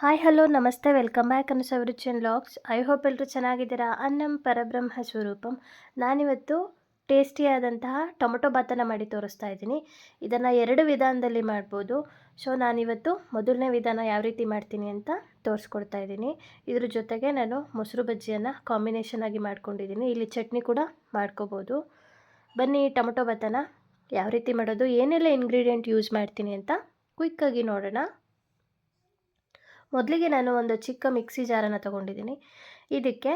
Hi hello ನಮಸ್ತೆ welcome back ಅನ್ನು ಸವರುಚಿಯನ್ ಲಾಗ್ಸ್ ಐ ಹೋಪ್ ಎಲ್ಲರೂ ಚೆನ್ನಾಗಿದ್ದೀರಾ? ಅನ್ನಂ ಪರಬ್ರಹ್ಮ ಸ್ವರೂಪಂ. ನಾನಿವತ್ತು ಟೇಸ್ಟಿಯಾದಂತಹ ಟೊಮೊಟೊ ಭಾತನ್ನು ಮಾಡಿ ತೋರಿಸ್ತಾ ಇದ್ದೀನಿ. ಇದನ್ನು ಎರಡು ವಿಧಾನದಲ್ಲಿ ಮಾಡ್ಬೋದು. ಸೊ ನಾನಿವತ್ತು ಮೊದಲನೇ ವಿಧಾನ ಯಾವ ರೀತಿ ಮಾಡ್ತೀನಿ ಅಂತ ತೋರಿಸ್ಕೊಡ್ತಾ ಇದ್ದೀನಿ. ಇದ್ರ ಜೊತೆಗೆ ನಾನು ಮೊಸರು ಬಜ್ಜಿಯನ್ನು ಕಾಂಬಿನೇಷನ್ ಆಗಿ ಮಾಡ್ಕೊಂಡಿದ್ದೀನಿ. ಇಲ್ಲಿ ಚಟ್ನಿ ಕೂಡ ಮಾಡ್ಕೋಬೋದು. ಬನ್ನಿ, ಟೊಮೊಟೊ ಭಾತನ ಯಾವ ರೀತಿ ಮಾಡೋದು? ಏನೆಲ್ಲ ಇಂಗ್ರೀಡಿಯೆಂಟ್ ಯೂಸ್ ಮಾಡ್ತೀನಿ ಅಂತ ಕ್ವಿಕ್ಕಾಗಿ ನೋಡೋಣ. ಮೊದಲಿಗೆ ನಾನು ಒಂದು ಚಿಕ್ಕ ಮಿಕ್ಸಿ ಜಾರನ್ನು ತಗೊಂಡಿದ್ದೀನಿ. ಇದಕ್ಕೆ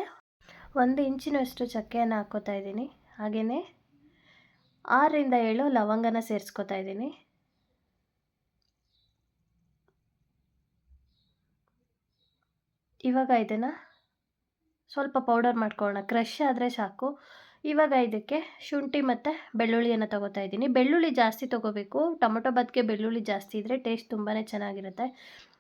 ಒಂದು ಇಂಚಿನಷ್ಟು ಚಕ್ಕೆಯನ್ನು ಹಾಕ್ಕೋತಾ ಇದ್ದೀನಿ. ಹಾಗೆಯೇ ಆರರಿಂದ ಏಳು ಲವಂಗನ ಸೇರಿಸ್ಕೋತಾ ಇದ್ದೀನಿ. ಇವಾಗ ಇದನ್ನು ಸ್ವಲ್ಪ ಪೌಡರ್ ಮಾಡ್ಕೊಳ್ಳೋಣ. ಕ್ರಷ್ ಆದರೆ ಸಾಕು. ಇವಾಗ ಇದಕ್ಕೆ ಶುಂಠಿ ಮತ್ತು ಬೆಳ್ಳುಳ್ಳಿಯನ್ನು ತೊಗೋತಾ ಇದ್ದೀನಿ. ಬೆಳ್ಳುಳ್ಳಿ ಜಾಸ್ತಿ ತೊಗೋಬೇಕು. ಟೊಮೊಟೊ ಬದಕ್ಕೆ ಬೆಳ್ಳುಳ್ಳಿ ಜಾಸ್ತಿ ಇದ್ದರೆ ಟೇಸ್ಟ್ ತುಂಬಾ ಚೆನ್ನಾಗಿರುತ್ತೆ.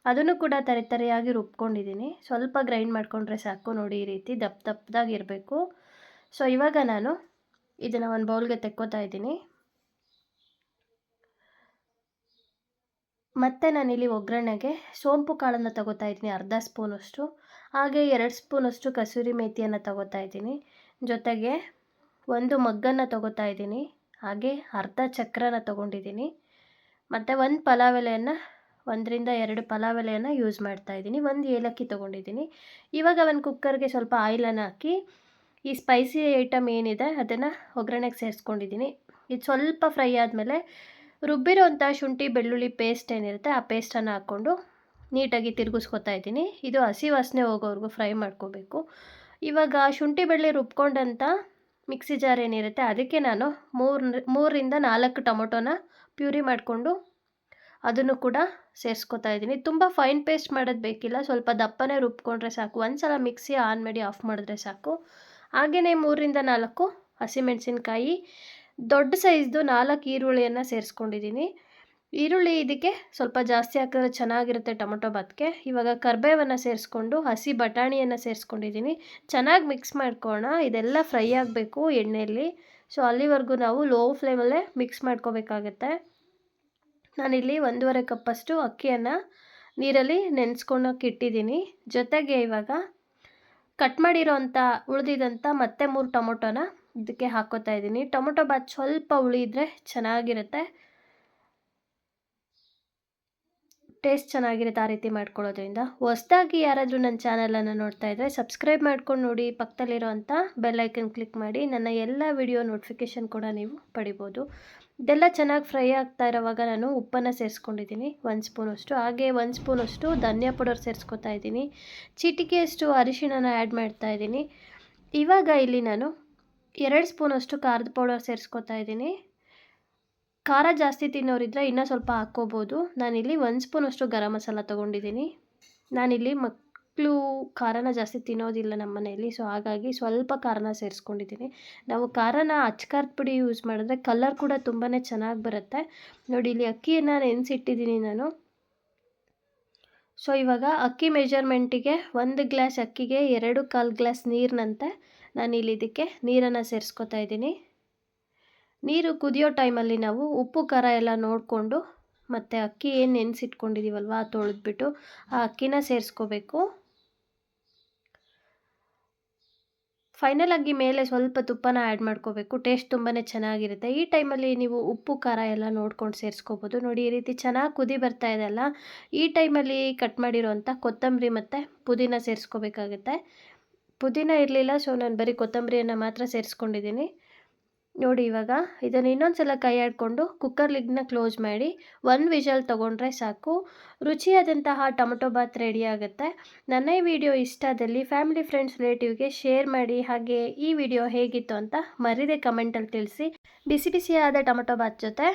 ಅದನ್ನು ಕೂಡ ತರಿ ತರಿಯಾಗಿ ರುಬ್ಕೊಂಡಿದ್ದೀನಿ. ಸ್ವಲ್ಪ ಗ್ರೈಂಡ್ ಮಾಡಿಕೊಂಡ್ರೆ ಸಾಕು. ನೋಡಿ, ಈ ರೀತಿ ದಪ್ಪ ದಪ್ಪದಾಗಿರಬೇಕು ಸೊ, ಇವಾಗ ನಾನು ಇದನ್ನು ಒಂದು ಬೌಲ್ಗೆ ತೆಕ್ಕೋತಾ ಇದ್ದೀನಿ. ಮತ್ತು ನಾನಿಲ್ಲಿ ಒಗ್ಗರಣೆಗೆ ಸೋಂಪು ಕಾಳನ್ನು ತಗೋತಾ ಇದ್ದೀನಿ, ಅರ್ಧ ಸ್ಪೂನಷ್ಟು. ಹಾಗೆ ಎರಡು ಸ್ಪೂನಷ್ಟು ಕಸೂರಿ ಮೇಥಿಯನ್ನು ತಗೋತಾ ಇದ್ದೀನಿ. ಜೊತೆಗೆ ಒಂದು ಮಗ್ಗನ್ನು ತಗೋತಾ ಇದ್ದೀನಿ. ಹಾಗೆ ಅರ್ಧ ಚಕ್ರನ ತಗೊಂಡಿದ್ದೀನಿ. ಮತ್ತು ಒಂದು ಪಲಾವ್ ಎಲೆಯನ್ನು ಒಂದರಿಂದ ಎರಡು ಪಲಾವ್ ಎಲೆಯನ್ನು ಯೂಸ್ ಮಾಡ್ತಾ ಇದ್ದೀನಿ. ಒಂದು ಏಲಕ್ಕಿ ತೊಗೊಂಡಿದ್ದೀನಿ. ಇವಾಗ ಒಂದು ಕುಕ್ಕರ್ಗೆ ಸ್ವಲ್ಪ ಆಯಿಲನ್ನು ಹಾಕಿ, ಈ ಸ್ಪೈಸಿ ಐಟಮ್ ಏನಿದೆ ಅದನ್ನು ಒಗ್ಗರಣೆಗೆ ಸೇರಿಸ್ಕೊಂಡಿದ್ದೀನಿ. ಇದು ಸ್ವಲ್ಪ ಫ್ರೈ ಆದಮೇಲೆ ರುಬ್ಬಿರೋಂಥ ಶುಂಠಿ, ಬೆಳ್ಳುಳ್ಳಿ ಪೇಸ್ಟ್ ಏನಿರುತ್ತೆ ಆ ಪೇಸ್ಟನ್ನು ಹಾಕ್ಕೊಂಡು ನೀಟಾಗಿ ತಿರುಗಿಸ್ಕೊತಾ ಇದ್ದೀನಿ. ಇದು ಹಸಿ ವಾಸನೆ ಹೋಗೋವರೆಗೂ ಫ್ರೈ ಮಾಡ್ಕೋಬೇಕು. ಇವಾಗ ಶುಂಠಿ ಬೆಳ್ಳಿ ರುಬ್ಕೊಂಡಂಥ ಮಿಕ್ಸಿ ಜಾರ್ ಏನಿರುತ್ತೆ ಅದಕ್ಕೆ ನಾನು ಮೂರು ಮೂರರಿಂದ ನಾಲ್ಕು ಟೊಮೊಟೊನ ಪ್ಯೂರಿ ಮಾಡಿಕೊಂಡು ಅದನ್ನು ಕೂಡ ಸೇರಿಸ್ಕೊತಾ ಇದ್ದೀನಿ. ತುಂಬ ಫೈನ್ ಪೇಸ್ಟ್ ಮಾಡೋದು ಬೇಕಿಲ್ಲ. ಸ್ವಲ್ಪ ದಪ್ಪನೇ ರುಬ್ಕೊಂಡ್ರೆ ಸಾಕು. ಒಂದು ಸಲ ಮಿಕ್ಸಿ ಆನ್ ಮಾಡಿ ಆಫ್ ಮಾಡಿದ್ರೆ ಸಾಕು. ಹಾಗೆಯೇ ಮೂರರಿಂದ ನಾಲ್ಕು ಹಸಿಮೆಣಸಿನ್ಕಾಯಿ. ದೊಡ್ಡ ಸೈಜ್ದು ನಾಲ್ಕು ಈರುಳ್ಳಿಯನ್ನು ಸೇರಿಸ್ಕೊಂಡಿದ್ದೀನಿ. ಈರುಳ್ಳಿ ಇದಕ್ಕೆ ಸ್ವಲ್ಪ ಜಾಸ್ತಿ ಹಾಕಿದ್ರೆ ಚೆನ್ನಾಗಿರುತ್ತೆ ಟೊಮೊಟೊ ಬಾತ್ಗೆ. ಇವಾಗ ಕರ್ಬೇವನ್ನು ಸೇರಿಸ್ಕೊಂಡು, ಹಸಿ ಬಟಾಣಿಯನ್ನು ಸೇರಿಸ್ಕೊಂಡಿದ್ದೀನಿ. ಚೆನ್ನಾಗಿ ಮಿಕ್ಸ್ ಮಾಡ್ಕೋಣ ಇದೆಲ್ಲ ಫ್ರೈ ಆಗಬೇಕು ಎಣ್ಣೆಯಲ್ಲಿ ಸೊ ಅಲ್ಲಿವರೆಗೂ ನಾವು ಲೋ ಫ್ಲೇಮಲ್ಲೇ ಮಿಕ್ಸ್ ಮಾಡ್ಕೋಬೇಕಾಗತ್ತೆ. ನಾನಿಲ್ಲಿ ಒಂದೂವರೆ ಕಪ್ಪಷ್ಟು ಅಕ್ಕಿಯನ್ನು ನೀರಲ್ಲಿ ನೆನೆಸ್ಕೊಳಕ್ಕೆ ಇಟ್ಟಿದ್ದೀನಿ. ಜೊತೆಗೆ ಇವಾಗ ಕಟ್ ಮಾಡಿರೋ ಅಂಥ ಮತ್ತೆ ಮೂರು ಟೊಮೊಟೊನ ಇದಕ್ಕೆ ಹಾಕೋತಾ ಇದ್ದೀನಿ. ಟೊಮೊಟೊ ಬಾತ್ ಸ್ವಲ್ಪ ಉಳಿದ್ರೆ ಚೆನ್ನಾಗಿರುತ್ತೆ. ಟೇಸ್ಟ್ ಚೆನ್ನಾಗಿರುತ್ತೆ ಆ ರೀತಿ ಮಾಡ್ಕೊಳ್ಳೋದ್ರಿಂದ. ಹೊಸ್ದಾಗಿ ಯಾರಾದರೂ ನನ್ನ ಚಾನಲನ್ನು ನೋಡ್ತಾ ಇದ್ದರೆ ಸಬ್ಸ್ಕ್ರೈಬ್ ಮಾಡ್ಕೊಂಡು ನೋಡಿ, ಪಕ್ಕದಲ್ಲಿರೋವಂಥ ಬೆಲ್ಲೈಕನ್ ಕ್ಲಿಕ್ ಮಾಡಿ, ನನ್ನ ಎಲ್ಲ ವಿಡಿಯೋ ನೋಟಿಫಿಕೇಷನ್ ಕೂಡ ನೀವು ಪಡಿಬೋದು. ಇದೆಲ್ಲ ಚೆನ್ನಾಗಿ ಫ್ರೈ ಆಗ್ತಾ ಇರೋವಾಗ ನಾನು ಉಪ್ಪನ್ನು ಸೇರಿಸ್ಕೊಂಡಿದ್ದೀನಿ, ಒಂದು ಸ್ಪೂನಷ್ಟು. ಹಾಗೆ ಒಂದು ಸ್ಪೂನಷ್ಟು ಧನಿಯಾ ಪೌಡರ್ ಸೇರಿಸ್ಕೊತಾ ಇದ್ದೀನಿ. ಚಿಟಿಕೆಯಷ್ಟು ಅರಿಶಿಣನ ಆ್ಯಡ್ ಮಾಡ್ತಾ ಇದ್ದೀನಿ. ಇವಾಗ ಇಲ್ಲಿ ನಾನು ಎರಡು ಸ್ಪೂನಷ್ಟು ಖಾರದ ಪೌಡರ್ ಸೇರಿಸ್ಕೊತಾ ಇದ್ದೀನಿ. ಖಾರ ಜಾಸ್ತಿ ತಿನ್ನೋರಿದ್ರೆ ಇನ್ನೂ ಸ್ವಲ್ಪ ಹಾಕ್ಕೋಬೋದು. ನಾನಿಲ್ಲಿ ಒಂದು ಸ್ಪೂನಷ್ಟು ಗರಂ ಮಸಾಲ ತೊಗೊಂಡಿದ್ದೀನಿ. ನಾನಿಲ್ಲಿ ಮಕ್ಕಳು ಖಾರನ ಜಾಸ್ತಿ ತಿನ್ನೋದಿಲ್ಲ ನಮ್ಮ ಮನೆಯಲ್ಲಿ, ಸೊ ಹಾಗಾಗಿ ಸ್ವಲ್ಪ ಖಾರನ ಸೇರಿಸ್ಕೊಂಡಿದ್ದೀನಿ. ನಾವು ಖಾರನ ಅಚ್ಕಾರದ ಪುಡಿ ಯೂಸ್ ಮಾಡಿದ್ರೆ ಕಲರ್ ಕೂಡ ತುಂಬಾ ಚೆನ್ನಾಗಿ ಬರುತ್ತೆ. ನೋಡಿ, ಇಲ್ಲಿ ಅಕ್ಕಿಯನ್ನು ನೆನೆಸಿಟ್ಟಿದ್ದೀನಿ ನಾನು. ಸೊ, ಇವಾಗ ಅಕ್ಕಿ ಮೆಜರ್ಮೆಂಟಿಗೆ ಒಂದು ಗ್ಲಾಸ್ ಅಕ್ಕಿಗೆ ಎರಡು ಕಾಲು ಗ್ಲಾಸ್ ನೀರಿನಂತೆ ನಾನು ಇಲ್ಲಿ ಇದಕ್ಕೆ ನೀರನ್ನು ಸೇರಿಸ್ಕೊತಾ ಇದ್ದೀನಿ. ನೀರು ಕುದಿಯೋ ಟೈಮಲ್ಲಿ ನಾವು ಉಪ್ಪು, ಖಾರ ಎಲ್ಲ ನೋಡಿಕೊಂಡು ಮತ್ತು ಅಕ್ಕಿ ಏನು ನೆನೆಸಿಟ್ಕೊಂಡಿದ್ದೀವಲ್ವ ತೊಳೆದ್ಬಿಟ್ಟು ಆ ಅಕ್ಕಿನ ಸೇರಿಸ್ಕೋಬೇಕು. ಆಗಿ ಮೇಲೆ ಸ್ವಲ್ಪ ತುಪ್ಪನ ಆ್ಯಡ್ ಮಾಡ್ಕೋಬೇಕು. ಟೇಸ್ಟ್ ತುಂಬಾ ಚೆನ್ನಾಗಿರುತ್ತೆ. ಈ ಟೈಮಲ್ಲಿ ನೀವು ಉಪ್ಪು, ಖಾರ ಎಲ್ಲ ನೋಡ್ಕೊಂಡು ಸೇರಿಸ್ಕೋಬೋದು. ನೋಡಿ, ಈ ರೀತಿ ಚೆನ್ನಾಗಿ ಕುದಿ ಬರ್ತಾ ಇದೆಯಲ್ಲ ಈ ಟೈಮಲ್ಲಿ ಕಟ್ ಮಾಡಿರೋಂಥ ಕೊತ್ತಂಬರಿ ಮತ್ತು ಪುದೀನ ಸೇರಿಸ್ಕೋಬೇಕಾಗುತ್ತೆ. ಪುದೀನ ಇರಲಿಲ್ಲ ಸೊ ನಾನು ಬರೀ ಕೊತ್ತಂಬರಿಯನ್ನು ಮಾತ್ರ ಸೇರಿಸ್ಕೊಂಡಿದ್ದೀನಿ. ನೋಡಿ ಇವಾಗ ಇದನ್ನು ಇನ್ನೊಂದು ಸಲ ಕೈ ಆಡಿಕೊಂಡು ಕುಕ್ಕರ್ ಲಿಗ್ನ ಕ್ಲೋಸ್ ಮಾಡಿ ಒಂದು ವಿಷಲ್ ತೊಗೊಂಡ್ರೆ ಸಾಕು. ರುಚಿಯಾದಂತಹ ಟೊಮೊಟೊ ಬಾತ್ ರೆಡಿ ಆಗುತ್ತೆ. ನನ್ನ ಈ ವಿಡಿಯೋ ಇಷ್ಟದಲ್ಲಿ ಫ್ಯಾಮಿಲಿ ಫ್ರೆಂಡ್ಸ್ ರಿಲೇಟಿವ್ಗೆ ಶೇರ್ ಮಾಡಿ, ಹಾಗೆ ಈ ವಿಡಿಯೋ ಹೇಗಿತ್ತು ಅಂತ ಮರಿದೆ ಕಮೆಂಟಲ್ಲಿ ತಿಳಿಸಿ. ಬಿಸಿ ಬಿಸಿಯಾದ ಟೊಮೊಟೊ ಬಾತ್ ಜೊತೆ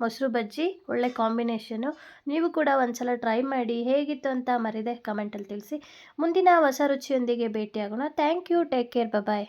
ಮೊಸರು ಬಜ್ಜಿ, ಒಳ್ಳೆ ಕಾಂಬಿನೇಷನು ನೀವು ಕೂಡ ಒಂದು ಸಲ ಟ್ರೈ ಮಾಡಿ ಹೇಗಿತ್ತು ಅಂತ ಮರಿದೆ ಕಮೆಂಟಲ್ಲಿ ತಿಳಿಸಿ. ಮುಂದಿನ ಹೊಸ ರುಚಿಯೊಂದಿಗೆ ಭೇಟಿಯಾಗೋಣ. Thank you take care bye